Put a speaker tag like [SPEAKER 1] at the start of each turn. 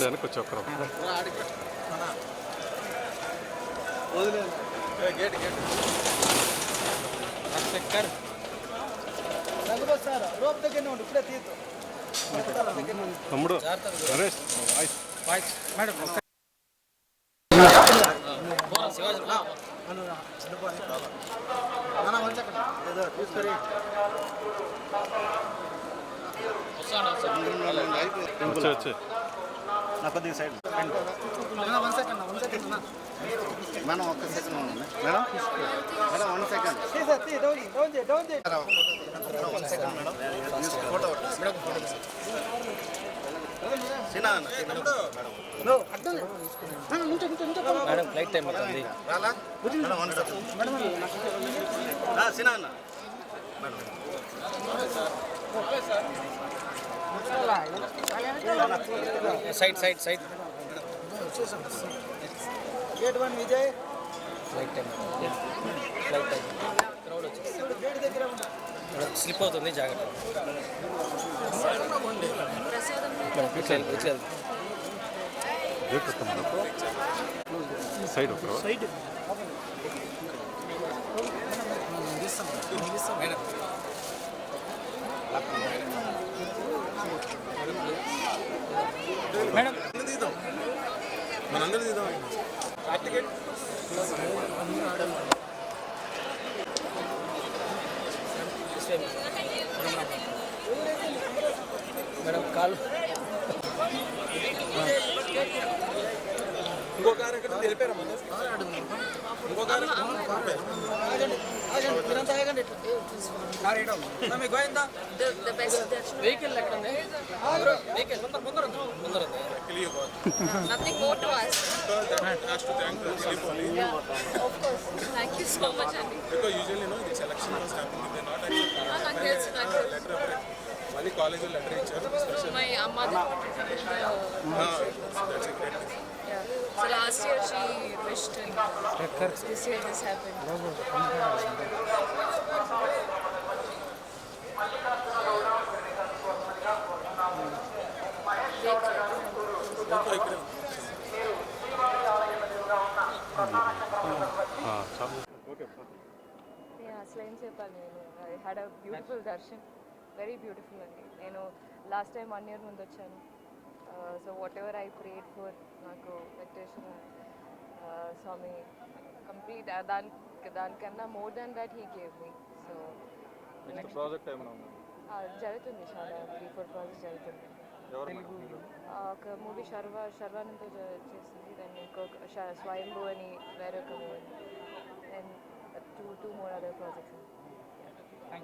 [SPEAKER 1] వెనక్కి వచ్చి ఒక్కరు.
[SPEAKER 2] సార్ రోప్ దగ్గరనే
[SPEAKER 1] తమ్ముడు నరేష్
[SPEAKER 3] మేడం
[SPEAKER 2] తీసుకొని
[SPEAKER 4] కొద్దిగా side.
[SPEAKER 2] One second one second
[SPEAKER 4] madam ఒక్క సెకండ్ ఉండండి. మేడం? మేడం వన్ సెకండ్
[SPEAKER 2] తీ సార్ తీ డౌన్ డౌన్ చేయి డౌన్ చేయి
[SPEAKER 4] చిన్న
[SPEAKER 2] నో అడ్డం ఉంచు ఉంచు ఉంచు
[SPEAKER 3] మేడం. ఫ్లైట్ టైం అవుతుంది.
[SPEAKER 4] మేడం వన్ సెకండ్ చిన్న అన్న
[SPEAKER 3] side side side.
[SPEAKER 2] Gate one Vijay
[SPEAKER 3] flight time flight time crowd వచ్చేసి
[SPEAKER 2] గేట్ దగ్గర ఉండు.
[SPEAKER 3] స్లిప్ అవుతుంది జాగ్రత్త. ఇట్లా ఇట్లా
[SPEAKER 1] సైడ్
[SPEAKER 2] సైడ్
[SPEAKER 3] మేడం మేడం కాలు
[SPEAKER 2] ఆగండి ఆగండి మీరంతా ఆగండి మీకు పోయిందా
[SPEAKER 5] the, the best darshan.
[SPEAKER 3] Vehicle ఎక్కడ వెహికల్ ముందర ముందర. ముందర.
[SPEAKER 5] Nothing more to ask. Yeah, of course. Thank you so much, Andy.
[SPEAKER 6] Because usually, no, this election was happening, they're not accepting.
[SPEAKER 5] Ah, నాకు తెలుసు, నాకు తెలుసు.
[SPEAKER 6] మళ్ళీ కాలేజ్ లెటర్ ఇచ్చారు special
[SPEAKER 5] My mother wanted to do
[SPEAKER 6] that's a great
[SPEAKER 5] the, yeah. So last year she wished and this year this happened.
[SPEAKER 7] అసలు ఏం చెప్పాలి నేను? I had a beautiful darshan very beautiful అండి. నేను లాస్ట్ టైం వన్ ఇయర్ ముందు వచ్చాను. So whatever I prayed for నాకు Venkateswara Swamy complete దానికి దానికన్నా more than that he
[SPEAKER 6] gave me so project
[SPEAKER 7] జరుగుతుంది చాలా త్రీ ఫోర్ ప్రాజెక్ట్స్ జరుగుతుంది ఒక మూవీ శర్వ శర్వానంతో చేసింది. దాన్ని ఇంకొక స్వయంభూ అని వేరొక movie. And two two more other projects.